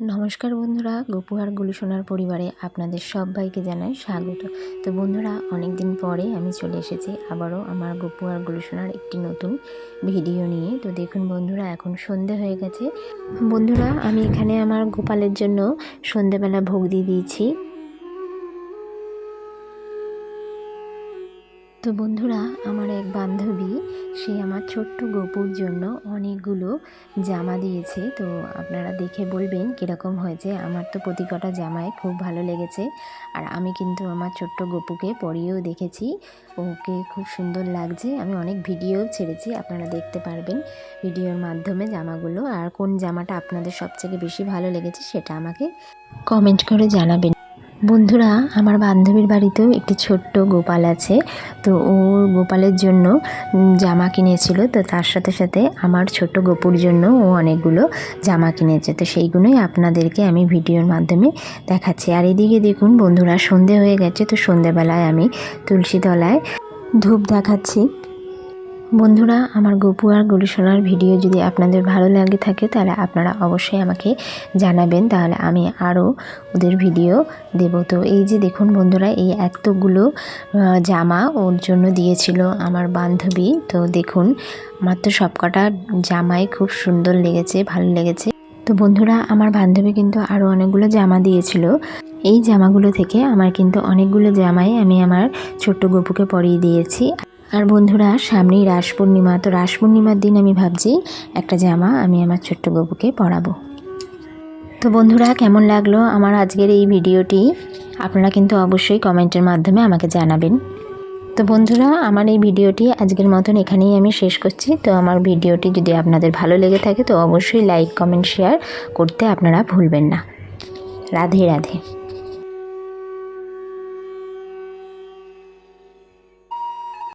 নমস্কার বন্ধুরা গোপুহার আর পরিবারে আপনাদের সবাইকে জানাই স্বাগত। তো বন্ধুরা অনেক দিন পরে আমি চলে এসেছি আবারও আমার গোপুহার আর একটি নতুন ভিডিও নিয়ে। তো দেখুন বন্ধুরা, এখন সন্ধে হয়ে গেছে। বন্ধুরা, আমি এখানে আমার গোপালের জন্য সন্ধেবেলা ভোগ দিয়ে দিয়েছি। তো বন্ধুরা, আমার এক বান্ধবী, সে আমার ছোট্ট গপুর জন্য অনেকগুলো জামা দিয়েছে। তো আপনারা দেখে বলবেন কীরকম হয়েছে। আমার তো প্রতি কটা জামায় খুব ভালো লেগেছে। আর আমি কিন্তু আমার ছোট্ট গপুকে পরিয়েও দেখেছি। ওকে খুব সুন্দর লাগছে। আমি অনেক ভিডিও ছেড়েছি, আপনারা দেখতে পারবেন ভিডিওর মাধ্যমে জামাগুলো। আর কোন জামাটা আপনাদের সবথেকে বেশি ভালো লেগেছে সেটা আমাকে কমেন্ট করে জানাবেন। বন্ধুরা, আমার বান্ধবীর বাড়িতেও একটি ছোট্ট গোপাল আছে। তো ওর গোপালের জন্য জামা কিনেছিল। তো তার সাথে সাথে আমার ছোট গোপুর জন্য ও অনেকগুলো জামা কিনেছে। তো সেইগুলোই আপনাদেরকে আমি ভিডিওর মাধ্যমে দেখাচ্ছি। আর এদিকে দেখুন বন্ধুরা, সন্ধে হয়ে গেছে। তো সন্ধেবেলায় আমি তুলসী তলায় ধূপ দেখাচ্ছি। বন্ধুরা, আমার গপু আর গরুসোনার ভিডিও যদি আপনাদের ভালো লাগে থাকে, তাহলে আপনারা অবশ্যই আমাকে জানাবেন। তাহলে আমি আরও ওদের ভিডিও দেব। তো এই যে দেখুন বন্ধুরা, এই এতগুলো জামা ওর জন্য দিয়েছিল আমার বান্ধবী। তো দেখুন, আমার তো সবকটা জামাই খুব সুন্দর লেগেছে, ভালো লেগেছে। তো বন্ধুরা, আমার বান্ধবী কিন্তু আরও অনেকগুলো জামা দিয়েছিল। এই জামাগুলো থেকে আমার কিন্তু অনেকগুলো জামাই আমি আমার ছোট্ট গপুকে পরিয়ে দিয়েছি। আর বন্ধুরা, সামনেই রাস পূর্ণিমা। তো রাস পূর্ণিমার দিন আমি ভাবছি একটা জামা আমি আমার ছোট্ট গপুকে পরাবো। তো বন্ধুরা, কেমন লাগল আমার আজকের এই ভিডিওটি? আপনারা কিন্তু অবশ্যই কমেন্টের মাধ্যমে আমাকে জানাবেন। তো বন্ধুরা, আমার এই ভিডিওটি আজকের মতন এখানেই আমি শেষ করছি। তো আমার ভিডিওটি যদি আপনাদের ভালো লেগে থাকে, তো অবশ্যই লাইক, কমেন্ট, শেয়ার করতে আপনারা ভুলবেন না। রাধে রাধে।